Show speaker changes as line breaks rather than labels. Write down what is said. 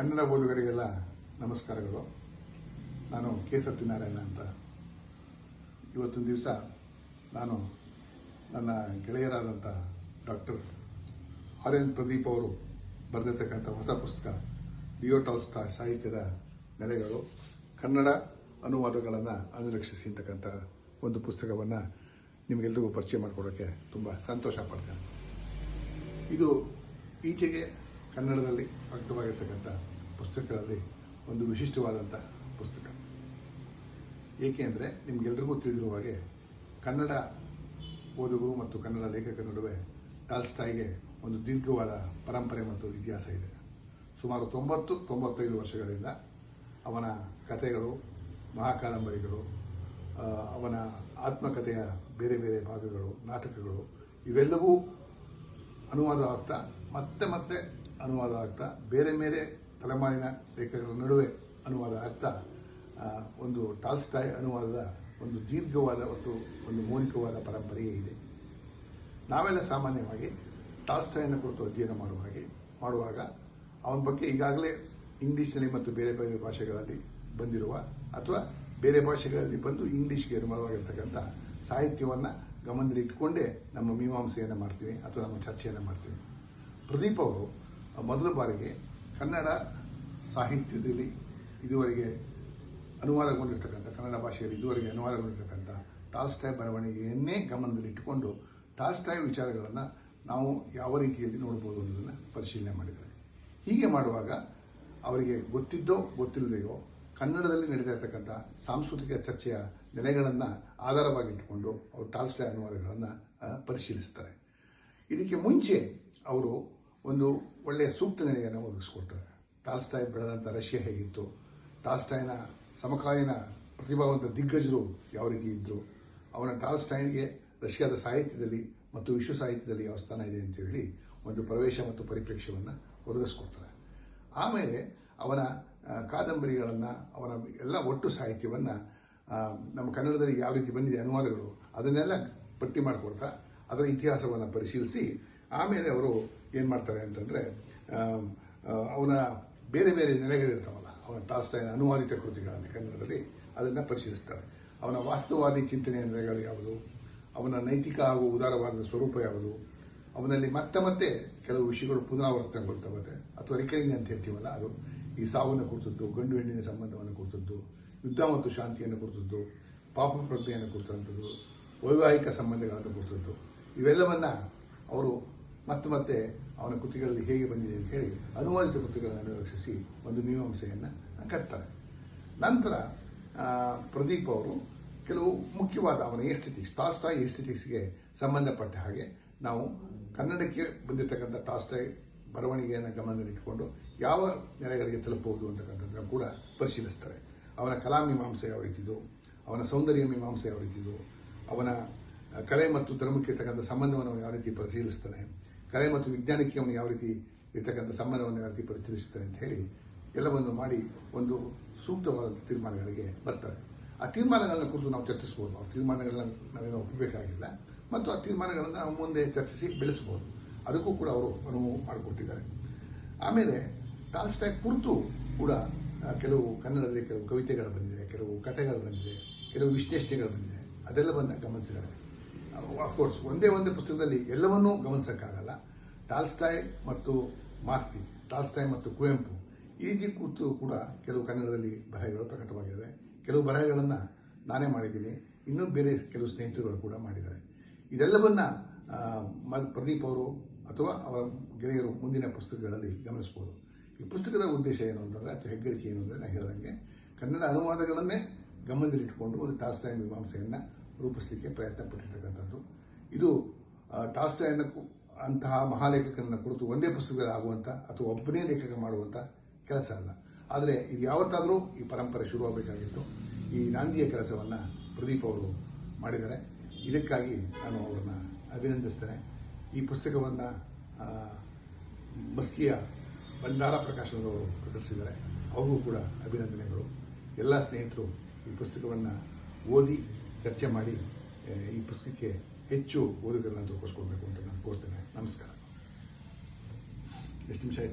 ಕನ್ನಡ ಓದುಗರಿಗೆಲ್ಲ ನಮಸ್ಕಾರಗಳು. ನಾನು ಕೆ ಸತ್ಯನಾರಾಯಣ ಅಂತ. ಇವತ್ತಿನ ದಿವಸ ನಾನು ನನ್ನ ಗೆಳೆಯರಾದಂಥ ಡಾಕ್ಟರ್ ಆರ್ ಎನ್ ಪ್ರದೀಪ್ ಅವರು ಬರೆದಿರ್ತಕ್ಕಂಥ ಹೊಸ ಪುಸ್ತಕ ಡಿಯೋಟಾಲ್ಸ್ಟಾ ಸಾಹಿತ್ಯದ ನೆಲೆಗಳು. ಕನ್ನಡ ಅನುವಾದಗಳನ್ನು ಅನುರಕ್ಷಿಸಿ ಅಂತಕ್ಕಂಥ ಒಂದು ಪುಸ್ತಕವನ್ನು ನಿಮಗೆಲ್ಲರಿಗೂ ಪರಿಚಯ ಮಾಡಿಕೊಡೋಕ್ಕೆ ತುಂಬ ಸಂತೋಷ ಪಡ್ತೇನೆ. ಇದು ಈಚೆಗೆ ಕನ್ನಡದಲ್ಲಿ ಪ್ರಕಟವಾಗಿರ್ತಕ್ಕಂಥ ಪುಸ್ತಕಗಳಲ್ಲಿ ಒಂದು ವಿಶಿಷ್ಟವಾದಂಥ ಪುಸ್ತಕ. ಏಕೆ ಅಂದರೆ ನಿಮಗೆಲ್ರಿಗೂ ತಿಳಿದಿರುವ ಹಾಗೆ ಕನ್ನಡ ಓದುಗರು ಮತ್ತು ಕನ್ನಡ ಲೇಖಕರ ನಡುವೆ ಟಾಲ್ಸ್ಟಾಯ್ಗೆ ಒಂದು ದೀರ್ಘವಾದ ಪರಂಪರೆ ಮತ್ತು ಇತಿಹಾಸ ಇದೆ. ಸುಮಾರು ತೊಂಬತ್ತು, ತೊಂಬತ್ತೈದು ವರ್ಷಗಳಿಂದ ಅವನ ಕಥೆಗಳು, ಮಹಾಕಾದಂಬರಿಗಳು ಅವನ ಆತ್ಮಕಥೆಯ ಬೇರೆ ಬೇರೆ ಭಾಗಗಳು, ನಾಟಕಗಳು ಇವೆಲ್ಲವೂ ಅನುವಾದ ಆಗ್ತಾ ಮತ್ತೆ ಮತ್ತೆ ಅನುವಾದ ಆಗ್ತಾ, ಬೇರೆ ಬೇರೆ ತಲೆಮಾರಿನ ಲೇಖಕರ ನಡುವೆ ಅನುವಾದ ಆಗ್ತಾ ಒಂದು ಟಾಲ್ಸ್ಟಾಯ್ ಅನುವಾದದ ಒಂದು ದೀರ್ಘವಾದ ಮತ್ತು ಒಂದು ಮೌಲಿಕವಾದ ಪರಂಪರೆಯೇ ಇದೆ. ನಾವೆಲ್ಲ ಸಾಮಾನ್ಯವಾಗಿ ಟಾಲ್ಸ್ಟಾಯನ್ನು ಕುರಿತು ಅಧ್ಯಯನ ಮಾಡುವ ಹಾಗೆ, ಮಾಡುವಾಗ ಅವನ ಬಗ್ಗೆ ಈಗಾಗಲೇ ಇಂಗ್ಲಿಷ್ನಲ್ಲಿ ಮತ್ತು ಬೇರೆ ಬೇರೆ ಭಾಷೆಗಳಲ್ಲಿ ಬಂದಿರುವ ಅಥವಾ ಬೇರೆ ಭಾಷೆಗಳಲ್ಲಿ ಬಂದು ಇಂಗ್ಲಿಷ್ಗೆ ಅನುವಾದವಾಗಿರ್ತಕ್ಕಂಥ ಸಾಹಿತ್ಯವನ್ನು ಗಮನದಲ್ಲಿಟ್ಟುಕೊಂಡೇ ನಮ್ಮ ಮೀಮಾಂಸೆಯನ್ನು ಮಾಡ್ತೀವಿ ಅಥವಾ ನಮ್ಮ ಚರ್ಚೆಯನ್ನು ಮಾಡ್ತೀವಿ. ಪ್ರದೀಪ್ ಅವರು ಮೊದಲ ಬಾರಿಗೆ ಕನ್ನಡ ಸಾಹಿತ್ಯದಲ್ಲಿ ಇದುವರೆಗೆ ಅನುವಾದಗೊಂಡಿರ್ತಕ್ಕಂಥ, ಕನ್ನಡ ಭಾಷೆಯಲ್ಲಿ ಇದುವರೆಗೆ ಅನುವಾದಗೊಂಡಿರ್ತಕ್ಕಂಥ ಟಾಲ್ಸ್ಟಾಯ್ ಬರವಣಿಗೆಯನ್ನೇ ಗಮನದಲ್ಲಿಟ್ಟುಕೊಂಡು ಟಾಲ್ಸ್ಟಾಯ್ ವಿಚಾರಗಳನ್ನು ನಾವು ಯಾವ ರೀತಿಯಲ್ಲಿ ನೋಡ್ಬೋದು ಅನ್ನೋದನ್ನು ಪರಿಶೀಲನೆ ಮಾಡಿದ್ದಾರೆ. ಹೀಗೆ ಮಾಡುವಾಗ ಅವರಿಗೆ ಗೊತ್ತಿದ್ದೋ ಗೊತ್ತಿಲ್ಲದೆಯೋ ಕನ್ನಡದಲ್ಲಿ ನಡೀತಾ ಇರತಕ್ಕಂಥ ಸಾಂಸ್ಕೃತಿಕ ಚರ್ಚೆಯ ನೆಲೆಗಳನ್ನು ಆಧಾರವಾಗಿಟ್ಟುಕೊಂಡು ಅವರು ಟಾಲ್ಸ್ಟಾಯ್ ಅನುವಾದಗಳನ್ನು ಪರಿಶೀಲಿಸ್ತಾರೆ. ಇದಕ್ಕೆ ಮುಂಚೆ ಅವರು ಒಂದು ಒಳ್ಳೆಯ ಸೂಕ್ತ ನೆಲೆಯನ್ನು ಒದಗಿಸ್ಕೊಡ್ತಾರೆ. ಟಾಲ್ಸ್ಟಾಯ್ ಬೆಳೆದಂಥ ರಷ್ಯಾ ಹೇಗಿತ್ತು? ಟಾಲ್ಸ್ಟಾಯ್ನ ಸಮಕಾಲೀನ ಪ್ರತಿಭಾವಂತ ದಿಗ್ಗಜರು ಯಾವ ರೀತಿ ಇದ್ದರು ಅವನ ಟಾಲ್ಸ್ಟಾಯ್ನಿಗೆ ರಷ್ಯಾದ ಸಾಹಿತ್ಯದಲ್ಲಿ ಮತ್ತು ವಿಶ್ವ ಸಾಹಿತ್ಯದಲ್ಲಿ ಯಾವ ಸ್ಥಾನ ಇದೆ ಅಂತ ಹೇಳಿ ಒಂದು ಪ್ರವೇಶ ಮತ್ತು ಪರಿಪ್ರೇಕ್ಷ್ಯವನ್ನು ಒದಗಿಸ್ಕೊಡ್ತಾರೆ. ಆಮೇಲೆ ಅವನ ಕಾದಂಬರಿಗಳನ್ನು, ಅವನ ಎಲ್ಲ ಒಟ್ಟು ಸಾಹಿತ್ಯವನ್ನು ನಮ್ಮ ಕನ್ನಡದಲ್ಲಿ ಯಾವ ರೀತಿ ಬಂದಿದೆ ಅನುವಾದಗಳು, ಅದನ್ನೆಲ್ಲ ಪಟ್ಟಿ ಮಾಡಿಕೊಡ್ತಾ, ಅದರ ಇತಿಹಾಸವನ್ನು ಪರಿಶೀಲಿಸಿ ಆಮೇಲೆ ಅವರು ಏನು ಮಾಡ್ತಾರೆ ಅಂತಂದರೆ ಅವನ ಬೇರೆ ಬೇರೆ ನೆಲೆಗಳಿರ್ತಾವಲ್ಲ ಅವನ ಟಾಸ್ಟಾಯಿನ ಅನುವಾದಿತ ಕೃತಿಗಳನ್ನು ಕನ್ನಡದಲ್ಲಿ ಅದನ್ನು ಪರಿಶೀಲಿಸ್ತಾರೆ. ಅವನ ವಾಸ್ತುವಾದಿ ಚಿಂತನೆಯ ನೆಲೆಗಳು ಯಾವುದು? ಅವನ ನೈತಿಕ ಹಾಗೂ ಉದಾರವಾದ ಸ್ವರೂಪ ಯಾವುದು? ಅವನಲ್ಲಿ ಮತ್ತೆ ಮತ್ತೆ ಕೆಲವು ವಿಷಯಗಳು ಪುನರಾವರ್ತನೆಗೊಳ್ತವೆ. ಅಥವಾ ರಿಕರಿಂಗ್ ಅಂತ ಹೇಳ್ತೀವಲ್ಲ ಅದು. ಈ ಸಾವನ್ನು ಕುರಿತದ್ದು ಗಂಡು ಹೆಣ್ಣಿನ ಸಂಬಂಧವನ್ನು ಕುರಿತದ್ದು ಯುದ್ಧ ಮತ್ತು ಶಾಂತಿಯನ್ನು ಕುರಿತದ್ದು ಪಾಪ ಪ್ರಜ್ಞೆಯನ್ನು ಕುರಿತಂಥದ್ದು ವೈವಾಹಿಕ ಸಂಬಂಧಗಳನ್ನು ಕುರಿತದ್ದು ಇವೆಲ್ಲವನ್ನು ಅವರು ಮತ್ತೆ ಮತ್ತೆ ಅವನ ಕೃತಿಗಳಲ್ಲಿ ಹೇಗೆ ಬಂದಿದೆ ಅಂತ ಹೇಳಿ ಅನುವಾದಿತ ಕೃತಿಗಳನ್ನು ಅನುರಕ್ಷಿಸಿ ಒಂದು ಮೀಮಾಂಸೆಯನ್ನು ಕಟ್ತಾರೆ. ನಂತರ ಪ್ರದೀಪ್ ಅವರು ಕೆಲವು ಮುಖ್ಯವಾದ ಅವನ ಸ್ಥಿತಿ ಟಾಸ್ಟಾಯ್ ಸ್ಥಿತಿಸ್ಗೆ ಸಂಬಂಧಪಟ್ಟ ಹಾಗೆ ನಾವು ಕನ್ನಡಕ್ಕೆ ಬಂದಿರತಕ್ಕಂಥ ಟಾಸ್ಟಾಯ್ ಬರವಣಿಗೆಯನ್ನು ಗಮನದಲ್ಲಿಟ್ಟುಕೊಂಡು ಯಾವ ನೆಲೆಗಳಿಗೆ ತಲುಪಬಹುದು ಅಂತಕ್ಕಂಥದ್ದನ್ನು ಕೂಡ ಪರಿಶೀಲಿಸ್ತಾರೆ. ಅವನ ಕಲಾ ಮೀಮಾಂಸೆ ಯಾವ ರೀತಿದು ಅವನ ಸೌಂದರ್ಯ ಮೀಮಾಂಸೆ ಯಾವ ರೀತಿದು ಅವನ ಕಲೆ ಮತ್ತು ಧರ್ಮಕ್ಕೆ ಇರ್ತಕ್ಕಂಥ ಸಂಬಂಧವನ್ನು ಯಾವ ರೀತಿ ಪರಿಶೀಲಿಸ್ತಾನೆ? ಕಲೆ ಮತ್ತು ವಿಜ್ಞಾನಕ್ಕೆ ಅವನು ಯಾವ ರೀತಿ ಇರ್ತಕ್ಕಂಥ ಸಂಬಂಧವನ್ನು ಯಾವ ರೀತಿ ಪರಿಶೀಲಿಸ್ತಾನೆ ಅಂತ ಹೇಳಿ ಎಲ್ಲವನ್ನು ಮಾಡಿ ಒಂದು ಸೂಕ್ತವಾದ ತೀರ್ಮಾನಗಳಿಗೆ ಬರ್ತಾರೆ. ಆ ತೀರ್ಮಾನಗಳನ್ನ ಕುರಿತು ನಾವು ಚರ್ಚಿಸ್ಬೋದು. ಆ ತೀರ್ಮಾನಗಳನ್ನ ನಾವೇನು ಒಪ್ಪಬೇಕಾಗಿಲ್ಲ. ಮತ್ತು ಆ ತೀರ್ಮಾನಗಳನ್ನು ಮುಂದೆ ಚರ್ಚಿಸಿ ಬೆಳೆಸ್ಬೋದು. ಅದಕ್ಕೂ ಕೂಡ ಅವರು ಅನುವು ಮಾಡಿಕೊಟ್ಟಿದ್ದಾರೆ. ಆಮೇಲೆ ಟಾಲ್ಸ್ಟಾಯ್ ಕುರಿತು ಕೂಡ ಕೆಲವು ಕನ್ನಡದಲ್ಲಿ ಕೆಲವು ಕವಿತೆಗಳು ಬಂದಿದೆ, ಕೆಲವು ಕಥೆಗಳು ಬಂದಿದೆ, ಕೆಲವು ವಿಶ್ಲೇಷಣೆಗಳು ಬಂದಿದೆ. ಅದೆಲ್ಲವನ್ನು ಗಮನಿಸಿದ್ದಾರೆ. ಅಫ್ಕೋರ್ಸ್ ಒಂದೇ ಒಂದೇ ಪುಸ್ತಕದಲ್ಲಿ ಎಲ್ಲವನ್ನೂ ಗಮನಿಸೋಕ್ಕಾಗಲ್ಲ. ಟಾಲ್ಸ್ಟಾಯ್ ಮತ್ತು ಮಾಸ್ತಿ, ಟಾಲ್ಸ್ಟಾಯ್ ಮತ್ತು ಕುವೆಂಪು. ಈ ರೀತಿ ಕೂತು ಕೂಡ ಕೆಲವು ಕನ್ನಡದಲ್ಲಿ ಬರಹಗಳು ಪ್ರಕಟವಾಗಿದೆ ಕೆಲವು ಬರಹಗಳನ್ನು ನಾನೇ ಮಾಡಿದ್ದೀನಿ. ಇನ್ನೂ ಬೇರೆ ಕೆಲವು ಸ್ನೇಹಿತರುಗಳು ಕೂಡ ಮಾಡಿದ್ದಾರೆ. ಇದೆಲ್ಲವನ್ನು ಮ- ಪ್ರದೀಪ್ ಅವರು ಅಥವಾ ಅವರ ಗೆಳೆಯರು ಮುಂದಿನ ಪುಸ್ತಕಗಳಲ್ಲಿ ಗಮನಿಸ್ಬೋದು ಈ ಪುಸ್ತಕದ ಉದ್ದೇಶ ಏನು ಅಂತಂದರೆ, ಅಥವಾ ಹೆಗ್ಗಳಿಕೆ ಏನು ಅಂದರೆ ನಾನು ಹೇಳಿದಂಗೆ ಕನ್ನಡ ಅನುವಾದಗಳನ್ನೇ ಗಮನದಲ್ಲಿಟ್ಟುಕೊಂಡು ಒಂದು ಟಾಸ್ಟಾಯ್ ಮೀಮಾಂಸೆಯನ್ನು ರೂಪಿಸಲಿಕ್ಕೆ ಪ್ರಯತ್ನ ಪಟ್ಟಿರ್ತಕ್ಕಂಥದ್ದು ಇದು ಟಾಸ್ಟಾಯನ ಅಂತಹ ಮಹಾಲೇಖಕನ ಕುರಿತು ಒಂದೇ ಪುಸ್ತಕದಲ್ಲಿ ಆಗುವಂಥ ಅಥವಾ ಒಬ್ಬನೇ ಲೇಖಕ ಮಾಡುವಂಥ ಕೆಲಸ ಅಲ್ಲ. ಆದರೆ ಇದು ಯಾವತ್ತಾದರೂ ಈ ಪರಂಪರೆ ಶುರುವಾಗಬೇಕಾಗಿತ್ತು. ಈ ನಾಂದಿಯ ಕೆಲಸವನ್ನು ಪ್ರದೀಪ್ ಅವರು ಮಾಡಿದ್ದಾರೆ. ಇದಕ್ಕಾಗಿ ನಾನು ಅವರನ್ನು ಅಭಿನಂದಿಸ್ತೇನೆ. ಈ ಪುಸ್ತಕವನ್ನು ಮಸ್ಕಿಯ ಭಂಡಾರ ಪ್ರಕಾಶನದವರು ಪ್ರಕಟಿಸಿದ್ದಾರೆ. ಅವ್ರಿಗೂ ಕೂಡ ಅಭಿನಂದನೆಗಳು. ಎಲ್ಲ ಸ್ನೇಹಿತರು ಈ ಪುಸ್ತಕವನ್ನು ಓದಿ ಚರ್ಚೆ ಮಾಡಿ ಈ ಪುಸ್ತಕಕ್ಕೆ ಹೆಚ್ಚು ಓದುಗರನ್ನು ತೋರಿಸ್ಕೊಡ್ಬೇಕು ಅಂತ ನಾನು ಕೋರ್ತೇನೆ. ನಮಸ್ಕಾರ. ಎಷ್ಟು ನಿಮಿಷ ಆಯ್ತು?